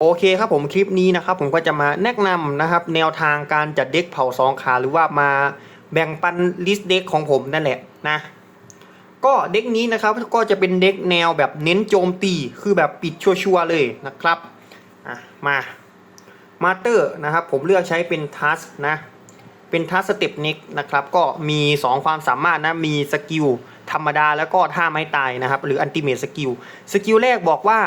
โอเคครับผมคลิปนี้นะครับผมก็จะมาแนะนำนะครับ แนวทางการจัดเด็กเผาสองขาหรือว่ามาแบ่งปันลิสต์เด็กของผมนั่นแหละนะก็เด็กนี้นะครับก็จะเป็นเด็กแนวแบบเน้นโจมตีคือแบบปิดชัวร์ๆเลยนะครับอะมามาเตอร์นะครับผมเลือกใช้เป็นทัสนะเป็นทัสสเต็ปน็กนะครับก็มี 2 ความสามารถนะมีสกิลธรรมดาแล้วก็ท่าไม้ตายนะครับหรืออันติเม e สกิลสกิลแรกบอกว่า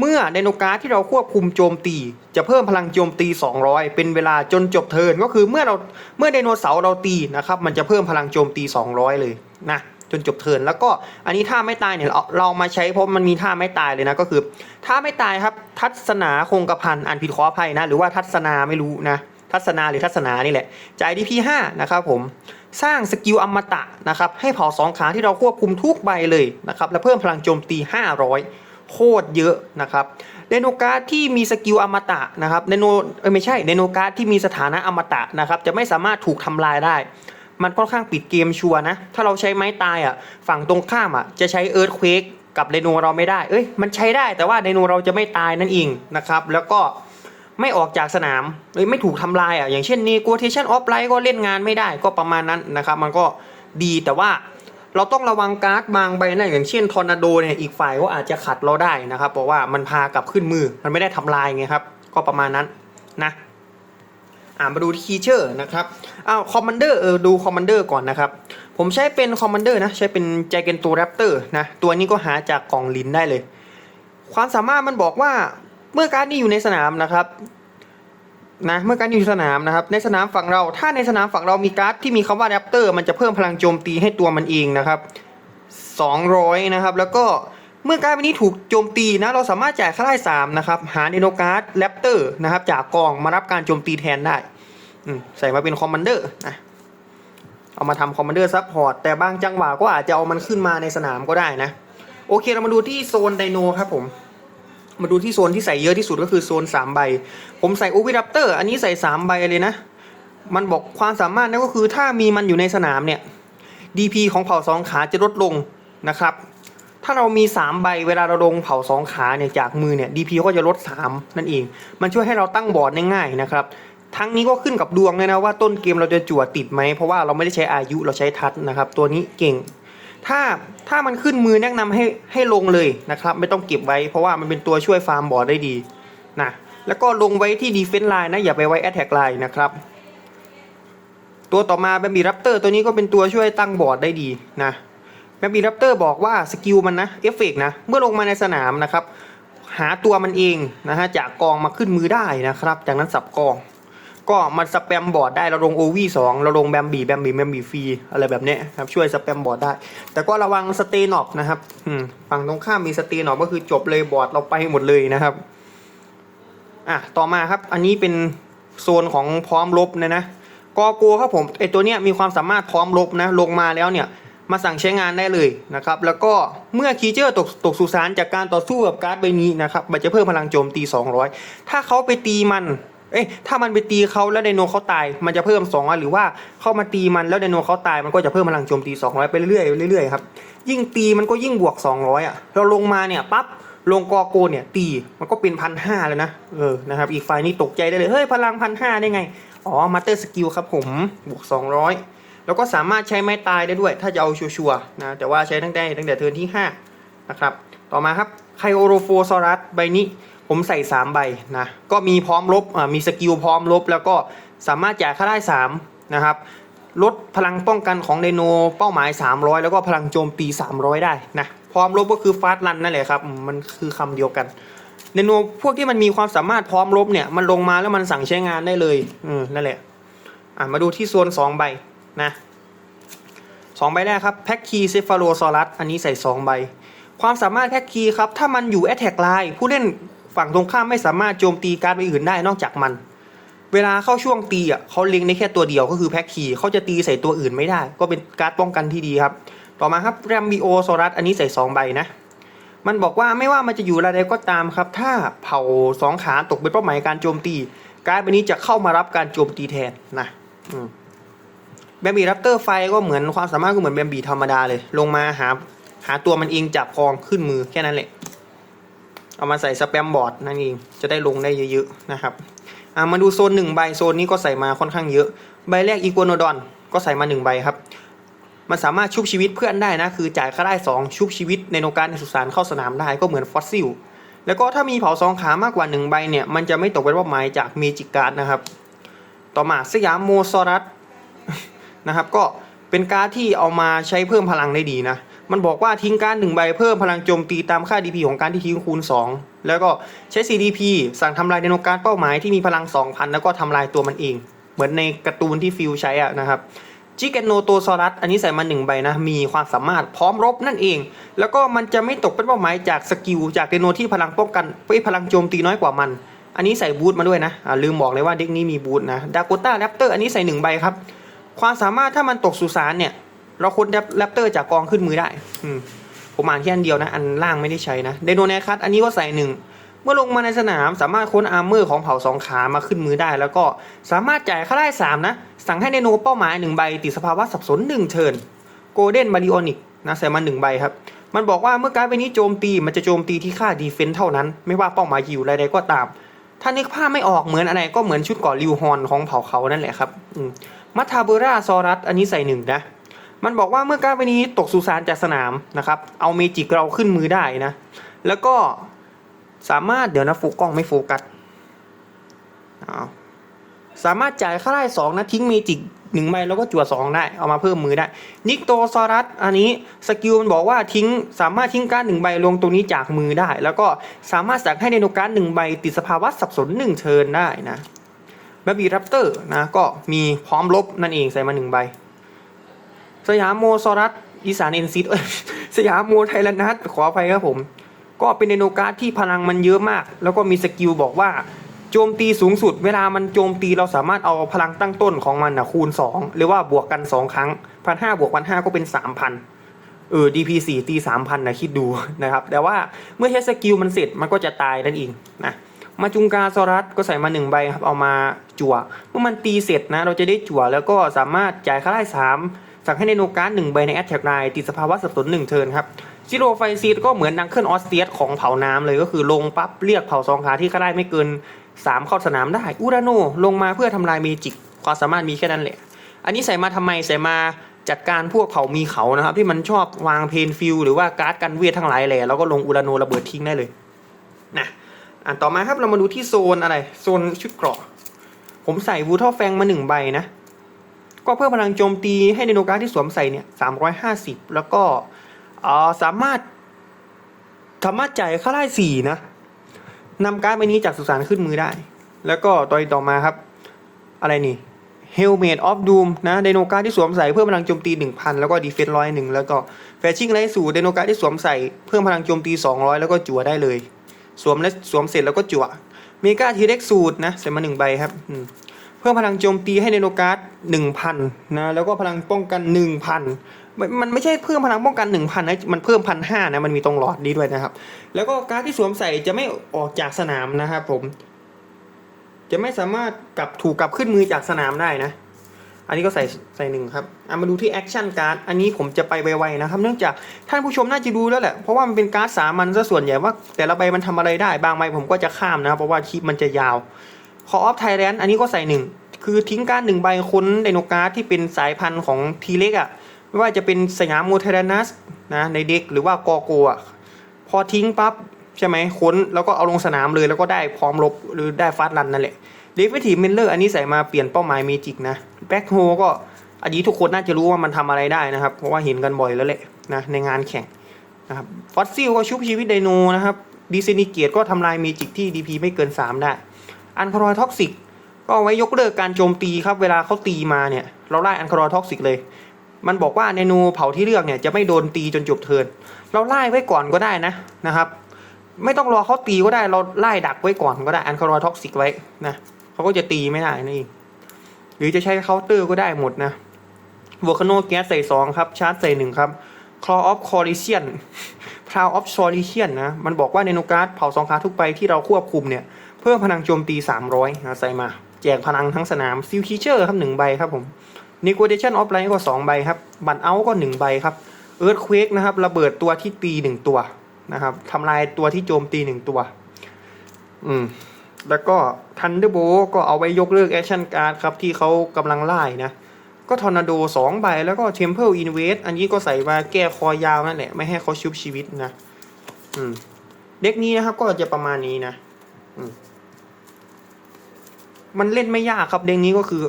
เมื่อไดโนการ์ดที่เราควบคุมโจมตี จะเพิ่มพลังโจมตี 200 เป็นเวลาจนจบเทิร์นก็คือเมื่อเราเมื่อไดโนเสาร์เราตีนะครับมันจะเพิ่มพลังโจมตี 200 เลยนะจนจบเทิร์นแล้วก็อันนี้ท่าไม่ตายเนี่ยเราเรามาใช้เพราะมันมีท่าไม่ตายเลยนะก็คือท่าไม่ตายครับ ทัศนาคงกระพันอ่านผิดขออภัยนะ หรือว่าทัศนาไม่รู้นะ ทัศนาหรือทัศนานี่แหละจ่ายดีพี5นะครับผมสร้างสกิลอมตะนะครับให้เผาสองขาที่เราควบคุมทุกใบเลยนะครับและเพิ่มพลังโจมตี 500 โคตรเยอะนะครับไดโนการ์ดที่มีสกิลอมตะนะครับไดโนเอไม่ใช่ไดโนการ์ดที่มีสถานะอมตะนะครับจะไม่สามารถถูกทำลายได้ มันค่อนข้างปิดเกมชัวนะ ถ้าเราใช้ไม้ตายอะฝั่งตรงข้ามอะจะใช้เอิร์ธเควกกับไดโนเราไม่ได้ เอ้ยมันใช้ได้แต่ว่าไดโนเราจะไม่ตายนั่นเองนะครับแล้วก็ไม่ออกจากสนามเอ้ยไม่ถูกทำลายอะอย่างเช่น negotiation of light ก็เล่นงานไม่ได้ก็ประมาณนั้นนะครับมันก็ดีแต่ว่า เราต้องระวังการ์ดบางใบนะอย่างเช่นทอร์นาโดเนี่ยอีกฝ่ายก็อาจจะขัดเราได้นะครับ เพราะว่ามันพากลับขึ้นมือมันไม่ได้ทำลายไงครับ ก็ประมาณนั้นนะอ่ามาดูที่คีเชอร์นะครับอ้าวคอมมานเดอร์เออดูคอมมานเดอร์ก่อนนะครับ ผมใช้เป็นคอมมานเดอร์นะ ใช้เป็นใจเกนตัวแรปเตอร์นะ ตัวนี้ก็หาจากกล่องลิ้นได้เลย ความสามารถมันบอกว่าเมื่อการ์ดนี้อยู่ในสนามนะครับ นะเมื่อการอยู่สนามนะครับในสนามฝั่งเรา ถ้าในสนามฝั่งเรามีการ์ดที่มีคำว่าแรปเตอร์มันจะเพิ่มพลังโจมตีให้ตัวมันเองนะครับ200นะครับแล้วก็เมื่อการ์ดใบนี้ถูกโจมตีนะเราสามารถจ่ายค่าไล่3นะครับหาเดโนการ์ดแรปเตอร์นะครับจากกองมารับการโจมตีแทนได้ใส่มาเป็นคอมมานเดอร์นะเอามาทำคอมมานเดอร์ซับพอร์ตแต่บางจังหวะก็อาจจะเอามันขึ้นมาในสนามก็ได้นะ โอเคเรามาดูที่โซนไดโนครับผม มาดูที่โซนที่ใส่เยอะที่สุดก็คือโซน3ใบ ผมใส่อูวิรัปเตอร์อันนี้ใส่ 3 ใบเลยนะ มันบอกความสามารถนั่นก็คือถ้ามีมันอยู่ในสนามเนี่ย DP ของเผ่าสองขาจะลดลงนะครับ ถ้าเรามี 3 ใบเวลาเราลงเผ่าสองขาเนี่ยจากมือเนี่ย DP ก็จะลด 3 นั่นเอง มันช่วยให้เราตั้งบอร์ดง่ายๆนะครับ ทั้งนี้ก็ขึ้นกับดวงเลยนะว่าต้นเกมเราจะจั่วติดไหมเพราะว่าเราไม่ได้ใช้อายุเราใช้ทัดนะครับ ตัวนี้เก่ง ถ้าถ้ามันขึ้นมือแนะนำให้ให้ลงเลยนะครับ ไม่ต้องเก็บไว้เพราะว่ามันเป็นตัวช่วยฟาร์มบอร์ดได้ดีนะแล้วก็ลงไว้ที่ดีเฟน s ์ไลน์นะ อย่าไปไว้แอ t แทกไลน์นะครับ ตัวต่อมาแบมบี้รับเตอร์ตัวนี้ก็เป็นตัวช่วยตั้งบอร์ดได้ดีนะแบมบี้รับเตอร์บอกว่าสกิลมันนะเอฟเฟกนะ เมื่อลงมาในสนามนะครับ หาตัวมันเองนะฮะจากกองมาขึ้นมือได้นะครับ จากนั้นสับกอง ก็มันสแปมบอร์ดได้เราลงโอวีสองเราลงแบมบีแบมบีแบมบีฟรีอะไรแบบนี้ครับช่วยสแปมบอร์ดได้ แต่ก็ระวังสเตนอปนะครับฝั่งตรงข้ามมีสเตนอปก็คือจบเลยบอร์ดเราไปหมดเลยนะครับอะต่อมาครับอันนี้เป็นโซนของพร้อมลบนะนะกอโกครับผมไอตัวเนี้ยมีความสามารถพร้อมลบนะลงมาแล้วเนี่ยมาสั่งใช้งานได้เลยนะครับแล้วก็เมื่อคีเจอร์ตกตกสุสานจากการต่อสู้กับการ์ดใบนี้นะครับมันจะเพิ่มพลังโจมตี 200 ถ้าเขาไปตีมัน เอ้ยถ้ามันไปตีเขาแล้วไดโนเขาตาย มันจะเพิ่ม2หรือว่าเข้ามาตีมันแล้วไดโนเขาตายมันก็จะเพิ่มพลังโจมตี 200 ไปเรื่อยๆเรื่อยๆครับยิ่งตีมันก็ยิ่งบวก 200อะเราลงมาเนี่ยปั๊บลงกอโกเนี่ยตีมันก็เป็นพันห้าแล้วนะเออนะครับอีกฝ่ายนี่ตกใจได้เลยเฮ้ยพลังพันห้าได้ไงอ๋อมาเตอร์สกิลครับผมบวก 200 แล้วก็สามารถใช้ไม้ตายได้ด้วย ถ้าจะเอาชัวร์ๆนะแต่ว่าใช้ตั้งแต่ตั้งแต่เทิร์นที่5นะครับต่อมาครับไคโอโรโฟซอรัสใบนี้ ผมใส่ 3 ใบนะ ก็มีพร้อมลบมีสกิลพร้อมลบ แล้วก็สามารถจ่ายค่าได้ 3 นะครับ ลดพลังป้องกันของไดโนเป้าหมาย 300 แล้วก็พลังโจมตี 300 ได้นะ พร้อมลบก็คือฟาสต์รันนั่นแหละครับ มันคือคำเดียวกันไดโนพวกที่มันมีความสามารถพร้อมลบเนี่ย มันลงมาแล้วมันสั่งใช้งานได้เลย อืมนั่นแหละอะมาดูที่โซน2ใบนะสองใบแรกครับแพ็กคีเซฟาโลซอรัสอันนี้ใส่ 2 ใบ ความสามารถแพ็กคีครับ ถ้ามันอยู่แอตแทกไลน์ผู้เล่น ฝั่งตรงข้ามไม่สามารถโจมตีการ์ดใบอื่นได้นอกจากมัน เวลาเข้าช่วงตีอะเขาเล็งได้แค่ตัวเดียวก็คือแพ็กคีเขาจะตีใส่ตัวอื่นไม่ได้ ก็เป็นการ์ดป้องกันที่ดีครับ ต่อมาครับแรมบิโอซอรัสอันนี้ใส่2ใบนะมันบอกว่าไม่ว่ามันจะอยู่อะไรใดก็ตามครับ ถ้าเผ่าสองขาตกเป็นเป้าหมายการโจมตี การ์ดใบนี้จะเข้ามารับการโจมตีแทนนะแบมบีรับเตอร์ไฟก็เหมือนความสามารถก็เหมือนแบมบีธรรมดาเลย ลงมาหาหาตัวมันเองจับคองขึ้นมือแค่นั้นแหละ เอามาใส่สแปมบอร์ดนั่นเองจะได้ลงได้เยอะๆนะครับามาดูโซนหนึ่งใบโซนนี้ก็ใส่มาค่อนข้างเยอะ ใบแรกอีกัวโนดอนก็ใส่มาหนึ่งใบครับ มันสามารถชุบชีวิตเพื่อนได้นะ คือจ่ายค่าได้ 2 ชุบชีวิตในโนการในสุสานเข้าสนามได้ก็เหมือนฟอสซิล แล้วก็ถ้ามีเผาสองขามากกว่า 1 ใบเนี่ย มันจะไม่ตกเป็นเป้าหมายจากเมจิกการ์ดนะครับ ต่อมาสยามโมซอรัสนะครับ ก็เป็นการ์ดที่เอามาใช้เพิ่มพลังได้ดีนะ มันบอกว่าทิ้งการหนึ่งใบเพิ่มพลังโจมตีตามค่า DP ของการที่ทิ้งคูณ 2 แล้วก็ใช้ CDP สั่งทำลายไดโนการ์ดเป้าหมายที่มีพลัง 2,000 แล้วก็ทำลายตัวมันเอง เหมือนในการ์ตูนที่ฟิลใช้อะนะครับจิกเกนโนโตซอรัสอันนี้ใส่มาหนึ่งใบนะ มีความสามารถพร้อมรบนั่นเอง แล้วก็มันจะไม่ตกเป็นเป้าหมายจากสกิลจากเดโนที่พลังป้องกันเอ้ยพลังโจมตีน้อยกว่ามัน อันนี้ใส่บูทมาด้วยนะอ่าลืมบอกเลยว่าเด็กนี้มีบูทนะดาโกต้าแรปเตอร์อันนี้ใส่หนึ่งใบครับ ความสามารถถ้ามันตกสุสานเนี่ย เราค้นแรปเตอร์จากกองขึ้นมือได้ อืมผมอ่านแค่อันเดียวนะ อันล่างไม่ได้ใช้นะเดโนแนคัสอันนี้ก็ใส่หนึ่งเมื่อลงมาในสนามสามารถค้นอาร์เมอร์ของเผ่าสองขามาขึ้นมือได้ แล้วก็สามารถจ่ายค่าได้สามนะ สั่งให้ไดโนเป้าหมายหนึ่งใบติดสภาวะสับสนหนึ่งเทิร์นโกลเด้นบาริโอนิกนะใส่มาหนึ่งใบครับ มันบอกว่าเมื่อการ์ดใบนี้โจมตีมันจะโจมตีที่ค่าดีเฟนต์เท่านั้น ไม่ว่าเป้าหมายอยู่ใดๆก็ตาม ถ้านึกภาพไม่ออกเหมือนอะไรก็เหมือนชุดก่อริวฮอนของเผ่าเขานั่นแหละครับมัททาเบราซอรัสอันนี้ใส่หนึ่งนะ มันบอกว่าเมื่อการ์ดใบนี้ตกสุสานจากสนามนะครับ เอาเมจิกเราขึ้นมือได้นะ แล้วก็สามารถเดี๋ยวนะโฟกล้องไม่โฟกัสเอาสามารถจ่ายค่าได้สองนะทิ้งเมจิกหนึ่งใบแล้วก็จั่วสองได้ เอามาเพิ่มมือได้ นิกโตซอรัสอันนี้สกิลมันบอกว่าทิ้งสามารถทิ้งการ์ดหนึ่งใบลงตรงนี้จากมือได้ แล้วก็สามารถสั่งให้ไดโนการ์ดหนึ่งใบติดสภาวะสับสนหนึ่งเทิร์นได้นะแบบบีรับเตอร์นะก็มีพร้อมลบนั่นเองใส่มาหนึ่งใบ สยามโมซอรัสอีสานเอ็นซิตสยามโมไทยแลนนัสขออภัยครับผม ก็เป็นไดโนการ์ดที่พลังมันเยอะมาก แล้วก็มีสกิลบอกว่าโจมตีสูงสุด เวลามันโจมตีเราสามารถเอาพลังตั้งต้นของมันนะคูณ 2 หรือว่าบวกกัน 2 ครั้งพันห้าบวกพันห้าก็เป็น 3,000 เออ DP 4 ตี 3,000นะคิดดูนะครับ แต่ว่าเมื่อใช้สกิลมันเสร็จมันก็จะตายนั่นเองนะมาจุงกาซอรัสก็ใส่มาหนึ่งใบครับ เอามาจั่ว เมื่อมันตีเสร็จนะ เราจะได้จั่วแล้วก็สามารถจ่ายค่าได้สาม สั่งให้ไดโนการ์ดหนึ่งใบในแอตแทกไลน์ติดสภาวะสับสนหนึ่งเทินครับซิโรไฟซีดก็เหมือนดังเคิลอนออสเตียสของเผาน้ำเลยก็คือลงปั๊บเรียกเผาสองขาที่ค่าได้ไม่เกิน 3 เข้าสนามได้อูราโนลงมาเพื่อทำลายเมจิกความสามารถมีแค่นั้นแหละ อันนี้ใส่มาทำไมใส่มาจัดการพวกเผามีเขานะครับ ที่มันชอบวางเพนฟิลหรือว่าการ์ดกันเวททั้งหลายแหละแล้วก็ลงอูราโนระเบิดทิ้งได้เลยนะอ่านต่อมาครับเรามาดูที่โซนอะไร โซนชุดเกราะ ผมใส่วูทอแฟงมาหนึ่งใบนะ ก็เพิ่มพลังโจมตีให้ในโนการ์ที่สวมใส่เนี่ยสามร้อยห้าสิบแล้วก็สามารถสามารถจ่ายค่าได้สี่นะนำการ์ดใบนี้จากสุสานขึ้นมือได้ แล้วก็ต่อต่อมาครับ อะไรนี่ Helmet of Doom นะไดโนการ์ที่สวมใส่เพิ่มพลังโจมตี 1,000 แล้วก็ดีเฟนซ์ร้อยหนึ่งแล้วก็แฟชิ่งไรสู่ไดโนการ์ที่สวมใส่เพิ่มพลังโจมตี 200 แล้วก็จั่วได้เลย สวมและสวมเสร็จแล้วก็จั่วเมกาทีเร็กสูตรนะใส่มาหนึ่งใบครับ เพิ่มพลังโจมตีให้ไดโนการ์ด1,000นนะแล้วก็พลังป้องกัน1,000มันมันไม่ใช่เพิ่มพลังป้องกัน 1,000นะมันเพิ่มพันห้านะมันมีตรงหลอดนี้ด้วยนะครับ แล้วก็การ์ดที่สวมใส่จะไม่ออกจากสนามนะครับผม จะไม่สามารถกลับถูกกลับขึ้นมือจากสนามได้นะ อันนี้ก็ใส่ใส่หนึ่งครับอะมาดูที่แอคชั่นการ์ดอันนี้ผมจะไปไวๆนะครับเนื่องจากท่านผู้ชมน่าจะดูแล้วแหละเพราะว่ามันเป็นการ์ดสามัญซะส่วนใหญ่ว่า แต่ละใบมันทำอะไรได้บางใบผมก็จะข้ามนะ เพราะว่าคลิปมันจะยาว คออฟไทแลนด์อันนี้ก็ใส่หนึ่งคือทิ้งการหนึ่งใบค้นไดโนการ์ดที่เป็นสายพันธุ์ของทีเล็กอะไม่ว่าจะเป็นสยามโมเทเรนัสนะในเด็กหรือว่ากอโกะพอทิ้งปั๊บใช่ไหมค้นแล้วก็เอาลงสนามเลยแล้วก็ได้พร้อมลบหรือได้ฟาสต์รันนั่นแหละเดฟ i ทีเมนเลอร์อันนี้ใส่มาเปลี่ยนเป้าหมายเมจิกนะแบ็คโฮก็อันนี้ทุกคนน่าจะรู้ว่ามันทำอะไรได้นะครับ เพราะว่าเห็นกันบ่อยแล้วแหละนะในงานแข่งนะครับฟอสซิลก็ชุบชีวิตไดโนนะครับดีเซนิเกตก็ทำลายเมจิกที่ DP ไม่เกิน 3 ได้ อันคารอยท็อกซิกก็เอาไว้ยกเลิกการโจมตีครับ เวลาเขาตีมาเนี่ย เราไล่อันคารอยท็อกซิกเลย มันบอกว่าเนนูเผาที่เลือกเนี่ยจะไม่โดนตีจนจบเทิน เราไล่ไว้ก่อนก็ได้นะนะครับ ไม่ต้องรอเขาตีก็ได้เราไล่ดักไว้ก่อนก็ได้อันคารอยท็อกซิกไว้นะเขาก็จะตีไม่ได้นั่นเองหรือจะใช้เคาน์เตอร์ก็ได้หมดนะวอคโนแก๊สใส่สองครับชาร์จใส่หนึ่งครับคลออฟคอริเชียนพราวออฟซอริเชียนนะมันบอกว่าเนโนการ์ดเผาสองคาทุกใบที่เราควบคุมเนี่ย เพิ่มพลังโจมตี 300นะใส่มา แจกพลังทั้งสนามซิลคีเชอร์ครับหนึ่งใบครับผม n e g o t i a t i o n of Light ก็2ใบครับบันเอาก็1ใบครับ Earthquake นะครับระเบิดตัวที่ตี 1 ตัวนะครับทำลายตัวที่โจมตีหนึ่งตัว อืมแล้วก็ทันเดอร์โบก็เอาไว้ยกเลิกแอคชั่นการ์ดครับ ที่เขากำลังไล่นะ ก็ทอร์นาโดสองใบแล้วก็เทมเพลอินเวสอันนี้ก็ใส่มาแก้คอยาวนั่นแหละ ไม่ให้เขาชุบชีวิตนะ อืม เด็กนี้นะครับก็จะประมาณนี้นะ มันเล่นไม่ยากครับเด็กนี้ก็คือ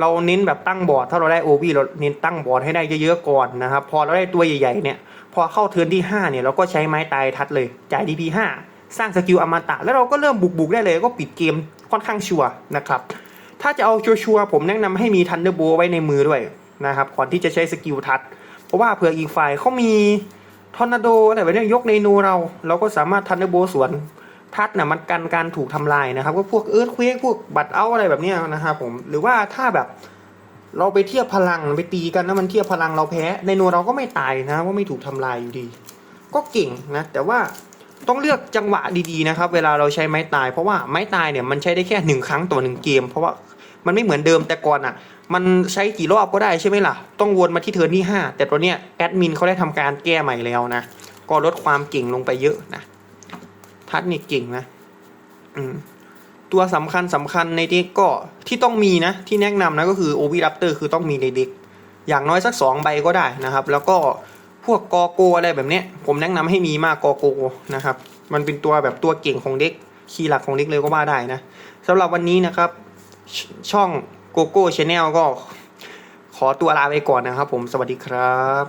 เราเน้นแบบตั้งบอร์ดถ้าเราได้โอวีเราเน้นตั้งบอร์ดให้ได้เยอะๆก่อนนะครับ พอเราได้ตัวใหญ่ๆเนี่ย พอเข้าเทิร์นที่ 5 เนี่ยเราก็ใช้ไม้ตายทัดเลย จ่าย DP 5สร้างสกิลอมตะ แล้วเราก็เริ่มบุกๆได้เลยก็ปิดเกมค่อนข้างชัวร์นะครับ ถ้าจะเอาชัวร์ๆผมแนะนำให้มีทันเดอร์โบไว้ในมือด้วยนะครับก่อนที่จะใช้สกิลทัด เพราะว่าเผื่ออีกฝ่ายเขามีทอร์นาโดอะไรแบบนี้ยกในโนเรา เราก็สามารถทันเดอร์โบสวน ทัดน่ะมันกันการถูกทำลายนะครับ ก็พวกเอิร์ธเควกพวกบัตรเอาอะไรแบบนี้นะครับผมหรือว่าถ้าแบบเราไปเทียบพลังไปตีกันแล้วมันเทียบพลังเราแพ้ในโนเราก็ไม่ตายนะว่าไม่ถูกทำลายอยู่ดี ก็เก่งนะ แต่ว่าต้องเลือกจังหวะดีๆนะครับ เวลาเราใช้ไม้ตาย เพราะว่าไม้ตายเนี่ยมันใช้ได้แค่หนึ่งครั้งต่อหนึ่งเกม เพราะว่ามันไม่เหมือนเดิมแต่ก่อนอะ มันใช้กี่รอบก็ได้ใช่ไหมล่ะ ต้องวนมาที่เทิร์นที่ 5 แต่ตัวเนี้ยแอดมินเขาได้ทำการแก้ใหม่แล้วนะ ก็ลดความเก่งลงไปเยอะนะ ทัดนี่เก่งนะอืมตัวสำคัญสำคัญในเด็กก็ที่ต้องมีนะ ที่แนะนำนะก็คือโอวีรัปเตอร์คือต้องมีในเด็ก อย่างน้อยสักสองใบก็ได้นะครับ แล้วก็พวกกอโกอะไรแบบนี้ผมแนะนำให้มีมากกอโกนะครับ มันเป็นตัวแบบตัวเก่งของเด็กคีย์หลักของเด็กเลยก็ว่าได้นะสำหรับวันนี้นะครับชช่องโกโก้ชาแนลก็ขอตัวลาไปก่อนนะครับผมสวัสดีครับ